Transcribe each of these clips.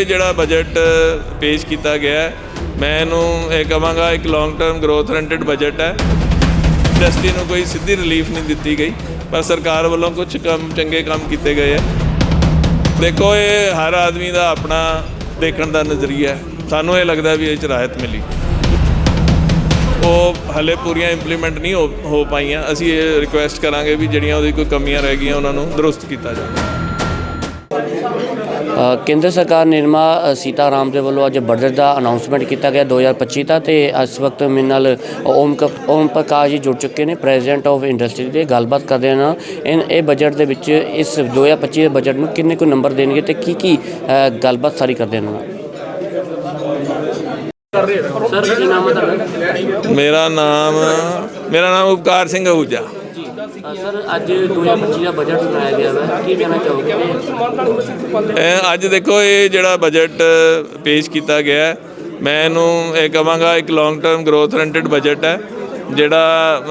ਇਹ ਜਿਹੜਾ ਬਜਟ ਪੇਸ਼ ਕੀਤਾ ਗਿਆ ਹੈ, ਮੈਂ ਇਹਨੂੰ ਇਹ ਕਹਾਂਗਾ ਇੱਕ long term growth oriented budget ਹੈ। ਇੰਡਸਟਰੀ ਨੂੰ ਕੋਈ ਸਿੱਧੀ ਰਿਲੀਫ ਨਹੀਂ ਦਿੱਤੀ ਗਈ ਪਰ ਸਰਕਾਰ ਵੱਲੋਂ ਕੁਝ ਕੰਮ ਚੰਗੇ ਕੰਮ ਕੀਤੇ ਗਏ ਹੈ। ਦੇਖੋ ਇਹ ਹਰ ਆਦਮੀ ਦਾ ਆਪਣਾ ਦੇਖਣ ਦਾ ਨਜ਼ਰੀਆ ਹੈ। ਸਾਨੂੰ ਇਹ ਲੱਗਦਾ ਵੀ ਇਹ ਚ ਰਾਹਤ ਮਿਲੀ। ਉਹ ਹਲੇ ਪੂਰੀਆਂ ਇੰਪਲੀਮੈਂਟ ਨਹੀਂ ਹੋ ਪਾਈਆਂ। ਅਸੀਂ ਇਹ ਰਿਕੁਐਸਟ ਕਰਾਂਗੇ ਵੀ ਜਿਹੜੀਆਂ ਉਹਦੀ ਕੋਈ ਕਮੀਆਂ ਰਹਿ ਗਈਆਂ ਉਹਨਾਂ ਨੂੰ ਦਰੁਸਤ ਕੀਤਾ ਜਾਵੇ। ਕੇਂਦਰ ਸਰਕਾਰ ਨਿਰਮਾ ਸੀਤਾਰਾਮ ਦੇ ਵੱਲੋਂ ਅੱਜ ਬਜਟ ਦਾ ਅਨਾਉਂਸਮੈਂਟ ਕੀਤਾ ਗਿਆ 2025 ਦਾ ਤੇ ਇਸ ਵਕਤ ਮੇਰੇ ਨਾਲ ਓਮ ਕ- ਓਮ ਪ੍ਰਕਾਸ਼ ਜੀ ਜੁੜ ਚੁੱਕੇ ਨੇ ਪ੍ਰੈਜ਼ੀਡੈਂਟ ਆਫ ਇੰਡਸਟਰੀ ਦੇ ਗੱਲਬਾਤ ਕਰਦੇ ਹਾਂ ਇਨ ਇਹ ਬਜਟ ਦੇ ਵਿੱਚ ਇਸ 2025 ਦੇ ਬਜਟ ਨੂੰ ਕਿੰਨੇ ਕੁ ਨੰਬਰ ਦੇਣਗੇ ਤੇ ਕੀ ਕੀ ਗੱਲਬਾਤ ਸਾਰੀ ਕਰਦੇ ਨੇ? ਸਰ ਕੀ ਨਾਮ ਹੈ ਤੁਹਾਡਾ? ਮੇਰਾ ਨਾਮ ਮੇਰਾ ਨਾਮ ਉਪਕਾਰ ਸਿੰਘ ਅਹੂਜਾ ਸਰ ਅੱਜ 2025 ਦਾ ਬਜਟ ਸੁਣਾਇਆ ਗਿਆ ਹੈ ਕੀ ਕਹਿਣਾ ਚਾਹੋਗੇ? ਅੱਜ ਦੇਖੋ ਇਹ ਜਿਹੜਾ ਬਜਟ ਪੇਸ਼ ਕੀਤਾ ਗਿਆ ਹੈ, ਮੈਂ ਇਹਨੂੰ ਇਹ ਕਹਾਂਗਾ ਇੱਕ long term growth oriented budget ਹੈ ਜਿਹੜਾ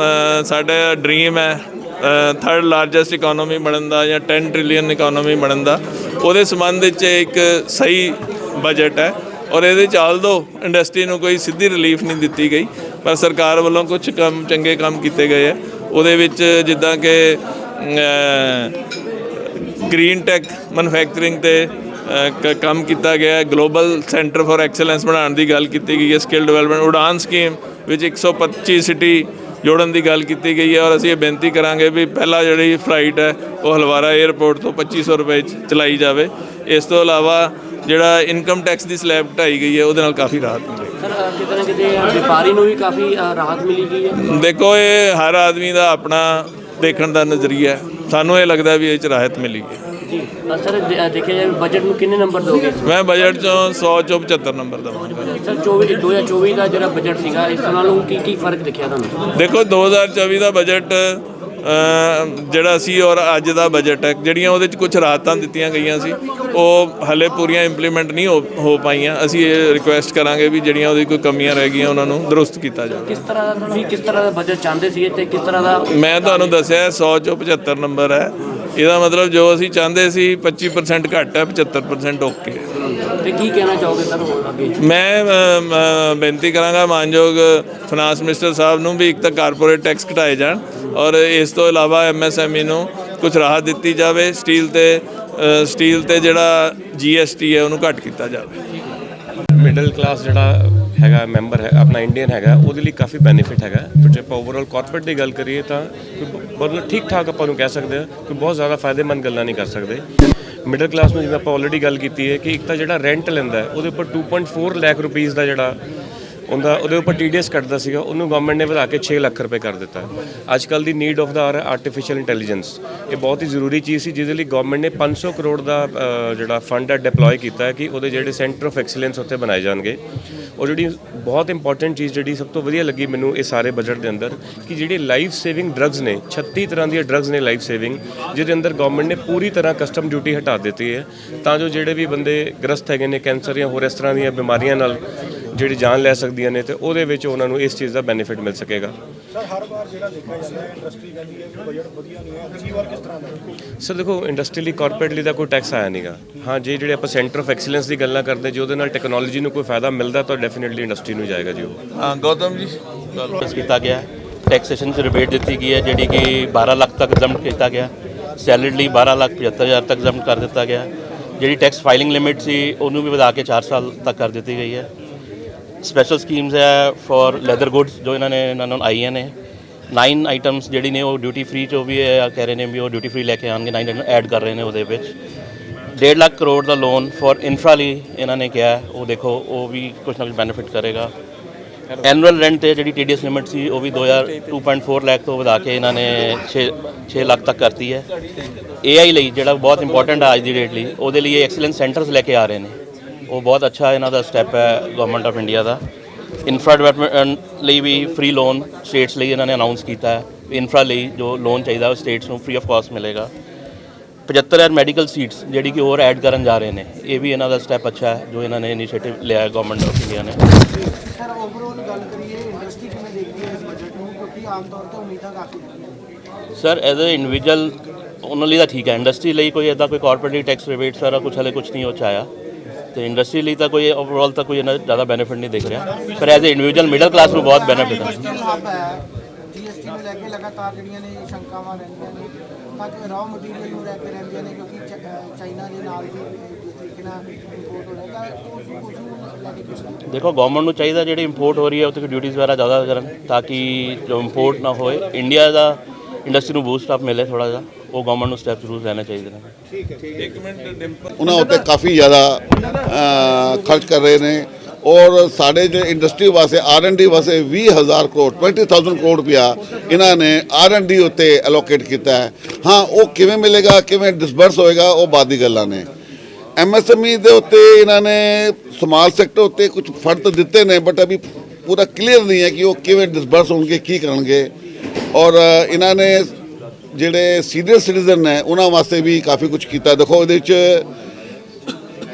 ਸਾਡਾ ਡ੍ਰੀਮ ਹੈ ਥਰਡ ਲਾਰਜੈਸਟ ਇਕਨੋਮੀ ਬਣਨ ਦਾ ਜਾਂ 10 ਟ੍ਰਿਲੀਅਨ ਇਕਨੋਮੀ ਬਣਨ ਦਾ। ਉਹਦੇ ਸੰਬੰਧ ਵਿੱਚ ਇੱਕ ਸਹੀ ਬਜਟ ਹੈ ਔਰ ਇਹਦੇ ਚ ਆਲਦੋ ਇੰਡਸਟਰੀ ਨੂੰ ਕੋਈ ਸਿੱਧੀ ਰਿਲੀਫ ਨਹੀਂ ਦਿੱਤੀ ਗਈ ਪਰ ਸਰਕਾਰ ਵੱਲੋਂ ਕੁਝ ਕੰਮ ਚੰਗੇ ਕੰਮ ਕੀਤੇ ਗਏ ਹੈ। ਉਹਦੇ ਵਿੱਚ ਜਿੱਦਾਂ ਕਿ ਅ, ਗ੍ਰੀਨ ਟੈਕ ਮੈਨੂਫੈਕਚਰਿੰਗ ਤੇ ਕ- ਕੰਮ ਕੀਤਾ ਗਿਆ ਹੈ। ਗਲੋਬਲ ਸੈਂਟਰ ਫਾਰ ਐਕਸਲੈਂਸ ਬਣਾਉਣ ਦੀ ਗੱਲ ਕੀਤੀ ਗਈ ਹੈ। ਸਕਿੱਲ ਡਿਵੈਲਪਮੈਂਟ ਉਡਾਨ ਸਕੀਮ ਵਿੱਚ 125 ਸਿਟੀ ਜੋੜਨ ਦੀ ਗੱਲ ਕੀਤੀ ਗਈ ਹੈ। ਔਰ ਅਸੀਂ ਇਹ ਬੇਨਤੀ ਕਰਾਂਗੇ ਵੀ ਪਹਿਲਾ ਜਿਹੜੀ ਫਲਾਈਟ ਹੈ ਉਹ ਹਲਵਾਰਾ 에ਅਰਪੋਰਟ ਤੋਂ 2500 ਰੁਪਏ 'ਚ ਚਲਾਈ ਜਾਵੇ। ਇਸ ਤੋਂ ਇਲਾਵਾ ਜਿਹੜਾ ਇਨਕਮ ਟੈਕਸ ਦੀ ਸਲੈਬ ਢਾਈ ਗਈ ਹੈ ਉਹਦੇ ਨਾਲ ਕਾਫੀ ਰਾਹਤ ਮਿਲੇਗੀ ਸਰ ਕਿਤੇ ਨਾ ਕਿਤੇ ਵਪਾਰੀ ਨੂੰ ਵੀ ਕਾਫੀ ਰਾਹਤ ਮਿਲੀ ਗਈ ਹੈ। ਦੇਖੋ ਇਹ ਹਰ ਆਦਮੀ ਦਾ ਆਪਣਾ ਦੇਖਣ ਦਾ ਨਜ਼ਰੀਆ ਹੈ। ਸਾਨੂੰ ਇਹ ਲੱਗਦਾ ਵੀ ਇਹ ਚ ਰਾਹਤ ਮਿਲੀ ਹੈ। ਜੀ। ਸਰ ਦੇਖਿਆ ਜਾਵੇ ਬਜਟ ਨੂੰ ਕਿੰਨੇ ਨੰਬਰ ਦੋਗੇ? ਮੈਂ ਬਜਟ ਚੋਂ 100 ਚੋਂ 75 ਨੰਬਰ ਦਵਾਂਗਾ ਸਰ 24 2024 ਦਾ ਜਿਹੜਾ ਬਜਟ ਸੀਗਾ ਇਸ ਨਾਲੋਂ ਕੀ ਕੀ ਫ਼ਰਕ ਦਿਖਿਆ ਤੁਹਾਨੂੰ? ਦੇਖੋ 2024 ਦਾ ਬਜਟ ਜਿਹੜਾ ਸੀ ਔਰ ਅੱਜ ਦਾ ਬਜਟ ਹੈ ਜਿਹੜੀਆਂ ਉਹਦੇ ਚ ਕੁਝ ਰਾਹਤਾਂ ਦਿੱਤੀਆਂ ਗਈਆਂ ਸੀ ਉਹ ਹਲੇ ਪੂਰੀਆਂ ਇੰਪਲੀਮੈਂਟ ਨਹੀਂ ਹੋ ਪਾਈਆਂ। ਅਸੀਂ ਇਹ ਰਿਕੁਐਸਟ ਕਰਾਂਗੇ ਵੀ ਜਿਹੜੀਆਂ ਉਹਦੀ ਕੋਈ ਕਮੀਆਂ ਰਹਿ ਗਈਆਂ ਉਹਨਾਂ ਨੂੰ ਦਰੁਸਤ ਕੀਤਾ ਜਾਵੇ। ਕਿਸ ਤਰ੍ਹਾਂ ਦਾ ਤੁਸੀਂ ਕਿਸ ਤਰ੍ਹਾਂ ਦਾ ਬਜਟ ਚਾਹੁੰਦੇ ਸੀਗੇ ਤੇ ਕਿਸ ਤਰ੍ਹਾਂ ਦਾ ਮੈਂ ਤੁਹਾਨੂੰ ਦੱਸਿਆ 100 ਚੋਂ 75 ਨੰਬਰ ਹੈ। ਇਹਦਾ ਮਤਲਬ ਜੋ ਅਸੀਂ ਚਾਹੁੰਦੇ ਸੀ 25% ਘੱਟ ਹੈ 75% ਓਕੇ ਤੇ ਕੀ ਕਹਿਣਾ ਚਾਹੋਗੇ ਸਰ ਹੋਰ ਅੱਗੇ? ਮੈਂ ਬੇਨਤੀ ਕਰਾਂਗਾ ਮਾਨਯੋਗ ਫਾਈਨਾਂਸ ਮਿਨਿਸਟਰ ਸਾਹਿਬ ਨੂੰ ਵੀ ਇੱਕ ਤਾਂ ਕਾਰਪੋਰੇਟ ਟੈਕਸ ਘਟਾਏ ਜਾਣ ਔਰ ਇਸ ਤੋਂ ਇਲਾਵਾ ਐਮਐਸਐਮਈ ਨੂੰ ਕੁਝ ਰਾਹਤ ਦਿੱਤੀ ਜਾਵੇ ਸਟੀਲ ਤੇ ਸਟੀਲ ਤੇ ਜਿਹੜਾ ਜੀਐਸਟੀ ਹੈ ਉਹਨੂੰ ਘੱਟ ਕੀਤਾ ਜਾਵੇ। ਮਿਡਲ ਕਲਾਸ ਜਿਹੜਾ ਹੈਗਾ ਮੈਂਬਰ ਹੈ ਆਪਣਾ ਇੰਡੀਅਨ ਹੈਗਾ, ਉਹਦੇ ਲਈ ਕਾਫੀ ਬੈਨੀਫਿਟ ਹੈਗਾ। ਪਰ ਜੇ ਆਪਾਂ ਓਵਰਆਲ ਕਾਰਪੋਰੇਟ ਦੀ ਗੱਲ ਕਰੀਏ ਤਾਂ ਕੋਈ ਮਤਲਬ ਠੀਕ ਠਾਕ ਆਪਾਂ ਨੂੰ ਕਹਿ ਸਕਦੇ ਹਾਂ ਕਿ ਬਹੁਤ ਜ਼ਿਆਦਾ ਫਾਇਦੇਮੰਦ ਗੱਲਾਂ ਨਹੀਂ ਕਰ ਸਕਦੇ। ਮਿਡਲ ਕਲਾਸ ਨੂੰ ਜਿਵੇਂ ਆਪਾਂ ਆਲਰੇਡੀ ਗੱਲ ਕੀਤੀ ਹੈ ਕਿ ਇੱਕ ਤਾਂ ਜਿਹੜਾ ਰੈਂਟ ਲੈਂਦਾ ਉਹਦੇ ਉੱਪਰ 2.4 ਲੱਖ ਰੁਪਈਸ ਦਾ ਜਿਹੜਾ ਉਹਦਾ ਉਹਦੇ ਉੱਪਰ ਟੀਡੀਐਸ ਕੱਟਦਾ ਸੀਗਾ, ਉਹਨੂੰ ਗਵਰਨਮੈਂਟ ਨੇ ਵਧਾ ਕੇ 6 ਲੱਖ ਰੁਪਏ ਕਰ ਦਿੱਤਾ। ਅੱਜ ਕੱਲ ਦੀ ਨੀਡ ਆਫ ਦਾ ਆਰ ਆਰਟੀਫੀਸ਼ੀਅਲ ਇੰਟੈਲੀਜੈਂਸ ਇਹ ਬਹੁਤ ਹੀ ਜ਼ਰੂਰੀ ਚੀਜ਼ ਸੀ, ਜਿਹਦੇ ਲਈ ਗਵਰਨਮੈਂਟ ਨੇ 500 ਕਰੋੜ ਦਾ ਜਿਹੜਾ ਫੰਡ ਹੈ ਡਿਪਲੋਏ ਕੀਤਾ ਹੈ ਕਿ ਉਹਦੇ ਜਿਹੜੇ ਸੈਂਟਰ ਆਫ ਐਕਸੀਲੈਂਸ ਉੱਥੇ ਬਣਾਏ ਜਾਣਗੇ। ਔਰ ਜਿਹੜੀ ਬਹੁਤ ਇੰਪੋਰਟੈਂਟ ਚੀਜ਼ ਜਿਹੜੀ ਸਭ ਤੋਂ ਵਧੀਆ ਲੱਗੀ ਮੈਨੂੰ ਇਹ ਸਾਰੇ ਬਜਟ ਦੇ ਅੰਦਰ, ਕਿ ਜਿਹੜੇ ਲਾਈਫ ਸੇਵਿੰਗ ਡਰੱਗਸ ਨੇ 36 ਤਰ੍ਹਾਂ ਦੀਆਂ ਡਰੱਗਸ ਨੇ ਲਾਈਫ ਸੇਵਿੰਗ ਜਿਹਦੇ ਅੰਦਰ ਗਵਰਨਮੈਂਟ ਨੇ ਪੂਰੀ ਤਰ੍ਹਾਂ ਕਸਟਮ ਡਿਊਟੀ ਹਟਾ ਦਿੱਤੀ ਹੈ। ਤਾਂ ਜੋ ਜਿਹੜੇ ਵੀ ਬੰਦੇ ਗ੍ਰਸਤ ਹੈਗੇ ਨੇ ਕੈਂਸਰ ਜਾਂ ਹੋਰ ਇਸ ਤਰ੍ਹਾਂ ਦੀਆਂ ਬਿਮਾਰੀਆਂ ਨਾਲ ਜਿਹੜੀ ਜਾਨ ਲੈ ਸਕਦੀਆਂ ਨੇ ਤੇ ਉਹਦੇ ਵਿੱਚ ਉਹਨਾਂ ਨੂੰ ਇਸ ਚੀਜ਼ ਦਾ ਬੈਨੀਫਿਟ ਮਿਲ ਸਕੇਗਾ। ਸਰ ਹਰ ਵਾਰ ਜਿਹੜਾ ਦੇਖਿਆ ਜਾਂਦਾ ਹੈ ਇੰਡਸਟਰੀ ਕਹਿੰਦੀ ਹੈ ਕਿ ਬਜਟ ਵਧੀਆ ਨਹੀਂ ਹੈ ਅਗਲੀ ਵਾਰ ਕਿਸ ਤਰ੍ਹਾਂ ਦਾ? ਹੈ? ਸਰ ਦੇਖੋ ਇੰਡਸਟਰੀ ਲਈ ਕਾਰਪੋਰੇਟ ਲਈ ਤਾਂ ਕੋਈ ਟੈਕਸ ਆਇਆ ਨਹੀਂਗਾ ਹਾਂ ਜੇ ਜਿਹੜੇ ਆਪਾਂ ਸੈਂਟਰ ਆਫ ਐਕਸੀਲੈਂਸ ਦੀ ਗੱਲਾਂ ਕਰਦੇ ਜੇ ਉਹਦੇ ਨਾਲ ਟੈਕਨੋਲੋਜੀ ਨੂੰ ਕੋਈ ਫਾਇਦਾ ਮਿਲਦਾ ਤਾਂ ਡੈਫੀਨਿਟਲੀ ਇੰਡਸਟਰੀ ਨੂੰ ਜਾਏਗਾ ਜੀ ਉਹ। ਹਾਂ ਗੌਤਮ ਜੀ। ਪਾਸ ਕੀਤਾ ਗਿਆ। ਟੈਕਸੇਸ਼ਨ 'ਚ ਰਿਬੇਟ ਦਿੱਤੀ ਗਈ ਹੈ ਜਿਹੜੀ ਕਿ 12 ਲੱਖ ਤੱਕ ਜ਼ਮਟ ਕੀਤਾ ਗਿਆ। ਸੈਲਰੀ ਲਈ 12 ਲੱਖ 75 ਹਜ਼ਾਰ ਤੱਕ ਜ਼ਮਟ ਕਰ ਦਿੱਤਾ ਗਿਆ। ਜਿਹੜੀ ਟੈਕਸ ਫਾਈਲਿੰਗ ਲਿਮਿਟ ਸੀ ਉਹਨੂੰ ਵੀ ਵਧਾ ਕੇ 4 ਸਾਲ ਤੱਕ ਕਰ ਦਿੱਤੀ ਗਈ ਹੈ। ਸਪੈਸ਼ਲ ਸਕੀਮਸ ਹੈ ਫॉर ਲੈਦਰ ਗੁੱਡਸ ਜੋ ਇਹਨਾਂ ਨੇ ਇਹਨਾਂ ਨੂੰ ਆਈਆਂ ਨੇ। 9 ਆਈਟਮਸ ਜਿਹੜੀ ਨੇ ਉਹ ਡਿਊਟੀ ਫ੍ਰੀ ਚੋਂ ਵੀ ਹੈ ਕਹਿ ਰਹੇ ਨੇ ਵੀ ਉਹ ਡਿਊਟੀ ਫ੍ਰੀ ਲੈ ਕੇ ਆਣਗੇ 9 ਆਈਟਮ ਐਡ ਕਰ ਰਹੇ ਨੇ ਉਹਦੇ ਵਿੱਚ। 1.5 ਲੱਖ ਕਰੋੜ ਦਾ ਲੋਨ ਫॉर ਇਨਫਰਾ ਲਈ ਇਹਨਾਂ ਨੇ ਕਿਹਾ। ਉਹ ਦੇਖੋ, ਉਹ ਵੀ ਕੁਝ ਨਾ ਕੁਝ ਬੈਨੀਫਿਟ ਕਰੇਗਾ। ਐਨੂਅਲ ਰੈਂਟ ਤੇ ਜਿਹੜੀ ਟੀਡੀਐਸ ਲਿਮਿਟ ਸੀ, ਉਹ ਵੀ 2000 2.4 ਲੱਖ ਤੋਂ ਵਧਾ ਕੇ ਇਹਨਾਂ ਨੇ 6 6 ਲੱਖ ਤੱਕ ਕਰਤੀ ਹੈ। AI ਲਈ ਜਿਹੜਾ ਬਹੁਤ ਇੰਪੋਰਟੈਂਟ ਆ ਅੱਜ ਦੀ ਡੇਟ ਲਈ, ਉਹਦੇ ਲਈ ਇਹ ਐਕਸਲੈਂਸ ਸੈਂਟਰਸ ਲੈ ਕੇ ਆ ਰਹੇ ਨੇ। ਉਹ ਬਹੁਤ ਅੱਛਾ ਇਹਨਾਂ ਦਾ ਸਟੈਪ ਹੈ ਗਵਰਨਮੈਂਟ ਆਫ ਇੰਡੀਆ ਦਾ। ਇਨਫਰਾ ਡਿਵੈਲਪਮੈਂਟ ਲਈ ਵੀ ਫ੍ਰੀ ਲੋਨ ਸਟੇਟਸ ਲਈ ਇਹਨਾਂ ਨੇ ਅਨਾਉਂਸ ਕੀਤਾ ਹੈ। ਇਨਫਰਾ ਲਈ ਜੋ ਲੋਨ ਚਾਹੀਦਾ ਉਹ ਸਟੇਟਸ ਨੂੰ ਫ੍ਰੀ ਆਫ ਕਾਸਟ ਮਿਲੇਗਾ। 75000 ਮੈਡੀਕਲ ਸੀਟਸ ਜਿਹੜੀ ਕਿ ਹੋਰ ਐਡ ਕਰਨ ਜਾ ਰਹੇ ਨੇ ਇਹ ਵੀ ਇਹਨਾਂ ਦਾ ਸਟੈਪ ਅੱਛਾ ਹੈ ਜੋ ਇਹਨਾਂ ਨੇ ਇਨੀਸ਼ੀਏਟਿਵ ਲਿਆ ਹੈ ਗਵਰਨਮੈਂਟ ਆਫ ਇੰਡੀਆ ਨੇ। ਸਰ ਓਵਰਆਲ ਗੱਲ ਕਰੀਏ ਇੰਡਸਟਰੀ ਕਿਵੇਂ ਦੇਖਦੀ ਹੈ ਇਸ ਬਜਟ ਨੂੰ? ਕਿਉਂਕਿ ਆਮ ਤੌਰ ਤੇ ਉਮੀਦਾਂ ਕਾਫੀ ਸਰ ਐਜ਼ ਅ ਇੰਡੀਵਿਜੂਅਲ ਉਹਨਾਂ ਲਈ ਤਾਂ ਠੀਕ ਹੈ। ਇੰਡਸਟਰੀ ਲਈ ਕੋਈ ਐਦਾਂ ਕੋਈ ਕਾਰਪੋਰੇਟ ਟੈਕਸ ਰਿਬੇਟ ਸਾਰਾ ਕੁਝ ਹਲੇ ਕੁਝ ਨਹੀਂ ਹੋ ਚਾਇਆ ਤੇ ਇੰਡਸਟਰੀ ਲਈ ਤਾਂ ਕੋਈ ਓਵਰਆਲ ਤਾਂ ਕੋਈ ਜ਼ਿਆਦਾ ਬੈਨੀਫਿਟ ਨਹੀਂ ਦਿਖ ਰਿਹਾ। ਪਰ as a individual middle class ਨੂੰ ਬਹੁਤ ਬੈਨੀਫਿਟ ਹੈ। ਇੰਡਸਟਰੀਅਲ ਹੱਬ ਹੈ। ਜੀਐਸਟੀ ਨੂੰ ਲੈ ਕੇ ਲਗਾਤਾਰ ਜਿਹੜੀਆਂ ਨੇ ਸ਼ੰਕਾਵਾਂ ਰਹਿੰਦੀਆਂ ਨੇ ਤਾਂ ਕਿ ਰਾਅ ਮਟੀਰੀਅਲ ਨੂੰ ਲੈ ਕੇ ਰਹਿੰਦੀਆਂ ਨੇ ਕਿਉਂਕਿ ਚ- ਅਹ ਚਾਈਨਾ ਦੇ ਨਾਲ ਵੀ ਅਹ ਜਿਸ ਤਰੀਕੇ ਨਾਲ ਇੰਪੋਰਟ ਹੋ ਰਿਹਾ ਤਾਂ ਉਸ ਉਸ ਨੂੰ ਲੈ ਕੇ ਕਿਸ ਤਰ੍ਹਾਂ ਦੇਖੋ ਗਵਰਨਮੈਂਟ ਨੂੰ ਚਾਹੀਦਾ ਜਿਹੜੀ ਇੰਪੋਰਟ ਹੋ ਰਹੀ ਹੈ ਉੱਥੇ ਡਿਊਟੀਜ਼ ਵਗੈਰਾ ਜ਼ਿਆਦਾ ਕਰਨ ਤਾਂ ਕਿ ਜੋ ਇੰਪੋਰਟ ਨਾ ਹੋਏ। ਇੰਡੀਆ ਦਾ ਇੰਡਸਟਰੀ ਨੂੰ ਬੂਸਟ ਅਪ ਮਿਲੇ ਥੋੜਾ ਜਿਹਾ। ਉਹ ਗਵਰਨਮੈਂਟ ਨੂੰ ਸਟੈਪ ਜ਼ਰੂਰ ਲੈਣੇ ਚਾਹੀਦੇ ਨੇ। ਉਹਨਾਂ ਉੱਤੇ ਕਾਫੀ ਜ਼ਿਆਦਾ ਅ, ਖਰਚ ਕਰ ਰਹੇ ਨੇ। ਔਰ ਸਾਡੇ ਜਿਹੜੇ ਇੰਡਸਟਰੀ ਵਾਸਤੇ ਆਰ ਐਂਡ ਡੀ ਵਾਸਤੇ 20000 ਕਰੋੜ 20000 ਕਰੋੜ ਰੁਪਇਆ ਇਹਨਾਂ ਨੇ ਆਰ ਐਂਡ ਡੀ ਉੱਤੇ ਐਲੋਕੇਟ ਕੀਤਾ ਹੈ। ਹਾਂ ਉਹ ਕਿਵੇਂ ਮਿਲੇਗਾ ਕਿਵੇਂ ਡਿਸਬਰਸ ਹੋਏਗਾ ਉਹ ਬਾਅਦ ਦੀ ਗੱਲਾਂ ਨੇ। ਐਮਐਸਐਮਈ ਦੇ ਉੱਤੇ ਇਹਨਾਂ ਨੇ ਸਮਾਲ ਸੈਕਟਰ ਉੱਤੇ ਕੁਝ ਫੰਡ ਤਾਂ ਦਿੱਤੇ ਨੇ ਬਟ ਅਭੀ ਪੂਰਾ ਕਲੀਅਰ ਨਹੀਂ ਹੈ ਕਿ ਉਹ ਕਿਵੇਂ ਡਿਸਬਰਸ ਹੋਣਗੇ ਕੀ ਕਰਨਗੇ। ਔਰ ਅ, ਇਹਨਾਂ ਨੇ ਜਿਹੜੇ ਸੀਨੀਅਰ ਸਿਟੀਜ਼ਨ ਨੇ, ਉਹਨਾਂ ਵਾਸਤੇ ਵੀ ਕਾਫੀ ਕੁਝ ਕੀਤਾ। ਦੇਖੋ, ਇਹਦੇ ਵਿੱਚ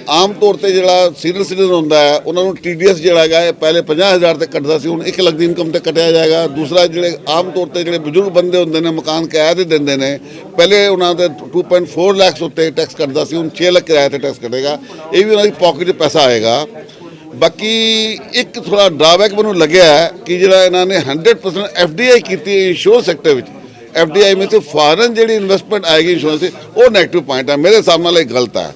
ਆਮ ਤੌਰ ਤੇ ਜਿਹੜਾ ਸੀਨੀਅਰ ਸਿਟੀਜ਼ਨ ਹੁੰਦਾ ਹੈ, ਉਹਨਾਂ ਨੂੰ ਟੀਡੀਐਸ ਜਿਹੜਾ ਹੈਗਾ ਹੈ ਪਹਿਲੇ 50000 ਤੇ ਕੱਟਦਾ ਸੀ, ਹੁਣ 1 ਲੱਖ ਦੀ ਇਨਕਮ ਤੇ ਕੱਟਿਆ ਜਾਏਗਾ। ਦੂਸਰਾ, ਜਿਹੜੇ ਆਮ ਤੌਰ ਤੇ ਜਿਹੜੇ ਬਜ਼ੁਰਗ ਬੰਦੇ ਹੁੰਦੇ ਨੇ, ਮਕਾਨ ਕਿਰਾਏ ਤੇ ਦਿੰਦੇ ਨੇ, ਪਹਿਲੇ ਉਹਨਾਂ ਦੇ 2.4 ਲੱਖ ਉੱਤੇ ਟੈਕਸ ਕੱਟਦਾ ਸੀ, ਹੁਣ 6 ਲੱਖ ਕਿਰਾਏ ਤੇ ਟੈਕਸ ਕੱਟੇਗਾ। ਇਹ ਵੀ ਉਹਨਾਂ ਦੀ ਪਾਕਟ 'ਚ ਪੈਸਾ ਆਏਗਾ। ਬਾਕੀ ਇੱਕ ਥੋੜਾ ਡਰਾਬੈਕ ਮੈਨੂੰ ਲੱਗਿਆ ਕਿ ਜਿਹੜਾ ਇਹਨਾਂ ਨੇ 100% ਐਫਡੀਆਈ ਕੀਤੀ ਹੈ ਇੰਸ਼ੋਰੈਂਸ ਸੈਕਟਰ ਵਿੱਚ ਐਫਡੀਆਈ ਵਿੱਚ ਫੋਰਨ ਜਿਹੜੀ ਇਨਵੈਸਟਮੈਂਟ ਆਏਗੀ ਇੰਸ਼ੋਰੈਂਸ ਦੀ, ਉਹ ਨੈਗੇਟਿਵ ਪੁਆਇੰਟ ਹੈ ਮੇਰੇ ਹਿਸਾਬ ਨਾਲ ਇਹ ਗਲਤ ਹੈ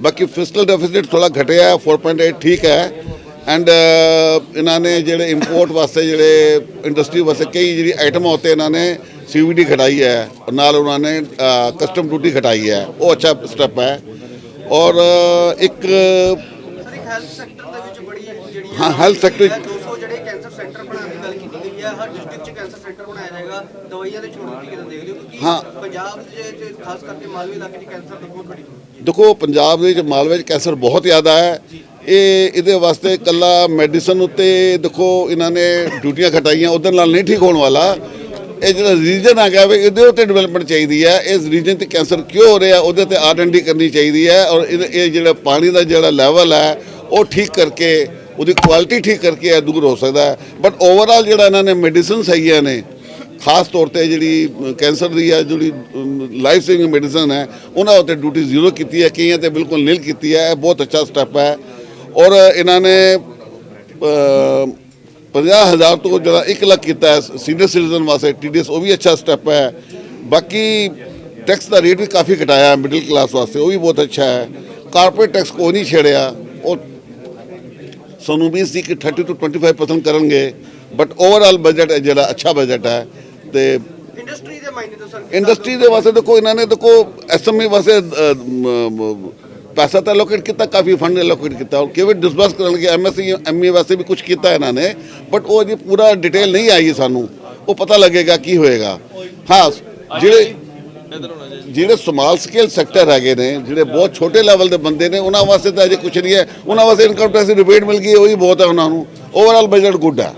ਬਾਕੀ ਫਿਸਕਲ ਡੈਫਿਸਿਟ ਥੋੜਾ ਘਟਿਆ ਹੈ 4.8 ਠੀਕ ਹੈ। ਐਂਡ ਇਹਨਾਂ ਨੇ ਜਿਹੜੇ ਇੰਪੋਰਟ ਵਾਸਤੇ ਜਿਹੜੇ ਇੰਡਸਟਰੀ ਵਾਸਤੇ ਕਈ ਜਿਹੜੀ ਆਈਟਮਾਂ ਉੱਤੇ ਇਹਨਾਂ ਨੇ ਸੀਵੀਡੀ ਘਟਾਈ ਹੈ। ਔਰ ਨਾਲ ਉਹਨਾਂ ਨੇ ਕਸਟਮ ਡਿਊਟੀ ਘਟਾਈ ਹੈ। ਉਹ ਅੱਛਾ ਸਟੈਪ ਹੈ। ਔਰ ਇੱਕ ਹੈਲਥ ਸੈਕਟਰ ਦੇ ਵਿੱਚ ਬੜੀ ਜਿਹੜੀ ਹਾਂ ਹੈਲਥ ਸੈਕਟਰ 200 ਜਿਹੜੇ ਕੈਂਸਰ ਸੈਂਟਰ ਬਣਾਉਣ ਦੀ ਗੱਲ ਕੀਤੀ ਗਈ ਹੈ ਹਰ ਡਿਸਟ੍ਰਿਕਟ 'ਚ ਕੈਂਸਰ ਸੈਂਟਰ ਬਣਾਇਆ ਜਾਏਗਾ ਦਵਾਈਆਂ ਦੇ ਛੋੜ ਦਿੱਤੀ ਕਿਦਾਂ ਦੇਖਦੇ ਹੋ ਕਿਉਂਕਿ ਹਾਂ। ਪੰਜਾਬ ਦੇ ਚ ਖਾਸ ਕਰਕੇ ਮਾਲਵੇ ਇਲਾਕੇ 'ਚ ਕੈਂਸਰ ਦੀ ਬਹੁਤ ਬੜੀ ਦੇਖੋ ਪੰਜਾਬ ਦੇ ਵਿੱਚ ਮਾਲਵੇ 'ਚ ਕੈਂਸਰ ਬਹੁਤ ਜ਼ਿਆਦਾ ਹੈ। ਇਹ ਇਹਦੇ ਵਾਸਤੇ ਕੱਲਾ ਮੈਡੀਸਨ ਉੱਤੇ ਦੇਖੋ ਇਹਨਾਂ ਨੇ ਡਿਊਟੀਆਂ ਘਟਾਈਆਂ ਉਹਦੇ ਨਾਲ ਨਹੀਂ ਠੀਕ ਹੋਣ ਵਾਲਾ। ਇਹ ਜਿਹੜਾ ਰੀਜਨ ਆ ਗਿਆ ਵੀ ਇਹਦੇ ਉੱਤੇ ਡਿਵੈਲਪਮੈਂਟ ਚਾਹੀਦੀ ਹੈ। ਇਸ ਰੀਜਨ ਤੇ ਕੈਂਸਰ ਕਿਉਂ ਹੋ ਰਿਹਾ ਉਹਦੇ ਤੇ ਆਰਐਨਡੀ ਕਰਨੀ ਚਾਹੀਦੀ ਹੈ। ਔਰ ਇਹ ਇਹ ਜਿਹੜਾ ਪਾਣੀ ਦਾ ਜਿਹੜਾ ਲੈਵਲ ਹੈ ਉਹ ਠੀਕ ਕਰਕੇ, ਉਹਦੀ ਕੁਆਲਿਟੀ ਠੀਕ ਕਰਕੇ ਇਹ ਦੂਰ ਹੋ ਸਕਦਾ ਹੈ। ਬਟ ਓਵਰਆਲ ਜਿਹੜਾ ਇਹਨਾਂ ਨੇ ਮੈਡੀਸਿਨਸ ਹੈਗੀਆਂ ਨੇ, ਖਾਸ ਤੌਰ ਤੇ ਜਿਹੜੀ ਕੈਂਸਰ ਦੀ ਹੈ ਜਿਹੜੀ ਲਾਈਫ ਸੇਵਿੰਗ ਮੈਡੀਸਨ ਹੈ, ਉਹਨਾਂ ਉੱਤੇ ਡਿਊਟੀ ਜ਼ੀਰੋ ਕੀਤੀ ਹੈ, ਕਈਆਂ ਤੇ ਬਿਲਕੁਲ ਨੀਲ ਕੀਤੀ ਹੈ, ਇਹ ਬਹੁਤ ਅੱਛਾ ਸਟੈਪ ਹੈ। ਔਰ ਇਹਨਾਂ ਨੇ 50000 ਤੋਂ ਜਿਹੜਾ 1 ਲੱਖ ਕੀਤਾ ਹੈ ਸੀਨੀਅਰ ਸਿਟੀਜ਼ਨ ਵਾਸਤੇ ਟੀਡੀਐਸ ਉਹ ਵੀ ਅੱਛਾ ਸਟੈਪ ਹੈ। ਬਾਕੀ ਟੈਕਸ ਦਾ ਰੇਟ ਵੀ ਕਾਫੀ ਘਟਾਇਆ ਮਿਡਲ ਕਲਾਸ ਵਾਸਤੇ, ਉਹ ਵੀ ਬਹੁਤ ਅੱਛਾ ਹੈ। ਕਾਰਪੋਰੇਟ ਟੈਕਸ ਕੋਈ ਨਹੀਂ ਛੇੜਿਆ, ਉਹ ਸਾਨੂੰ ਉਮੀਦ ਸੀ ਕਿ 30 ਤੋਂ 25% ਕਰਨਗੇ ਬਟ ਓਵਰਆਲ ਬਜਟ ਜਿਹੜਾ ਅੱਛਾ ਬਜਟ ਹੈ ਤੇ ਇੰਡਸਟਰੀ ਦੇ ਮਾਇਨੇ ਤੋਂ ਸਰ ਇੰਡਸਟਰੀ ਦੇ ਵਾਸਤੇ ਦੇਖੋ ਇਹਨਾਂ ਨੇ ਦੇਖੋ ਐਸਐਮਈ ਵਾਸਤੇ ਪੈਸਾ ਤਾਂ ਐਲੋਕੇਟ ਕੀਤਾ ਕਾਫੀ ਫੰਡ ਐਲੋਕੇਟ ਕੀਤਾ ਔਰ ਕਿਵੇਂ ਡਿਸਬਰਸ ਕਰਨਗੇ ਐਮਐਸਸੀ ਐਮਈ ਵਾਸਤੇ ਵੀ ਕੁਝ ਕੀਤਾ ਇਹਨਾਂ ਨੇ ਬਟ ਉਹ ਜੀ ਪੂਰਾ ਡਿਟੇਲ ਨਹੀਂ ਆਈ ਸਾਨੂੰ ਉਹ ਪਤਾ ਲੱਗੇਗਾ ਕੀ ਹੋਏਗਾ। ਹਾਂ ਜਿਹੜੇ ਜਿਹੜੇ ਸਮਾਲ ਸਕੇਲ ਸੈਕਟਰ ਹੈਗੇ ਨੇ, ਜਿਹੜੇ ਬਹੁਤ ਛੋਟੇ ਲੈਵਲ ਦੇ ਬੰਦੇ ਨੇ, ਉਹਨਾਂ ਵਾਸਤੇ ਤਾਂ ਅਜੇ ਕੁਝ ਨਹੀਂ ਹੈ। ਉਹਨਾਂ ਵਾਸਤੇ ਇਨਕਮ ਟੈਕਸ ਰਿਬੇਟ ਮਿਲ ਗਈ ਉਹੀ ਬਹੁਤ ਹੈ ਉਹਨਾਂ ਨੂੰ। ਓਵਰਆਲ ਬਜਟ ਗੁੱਡ ਹੈ।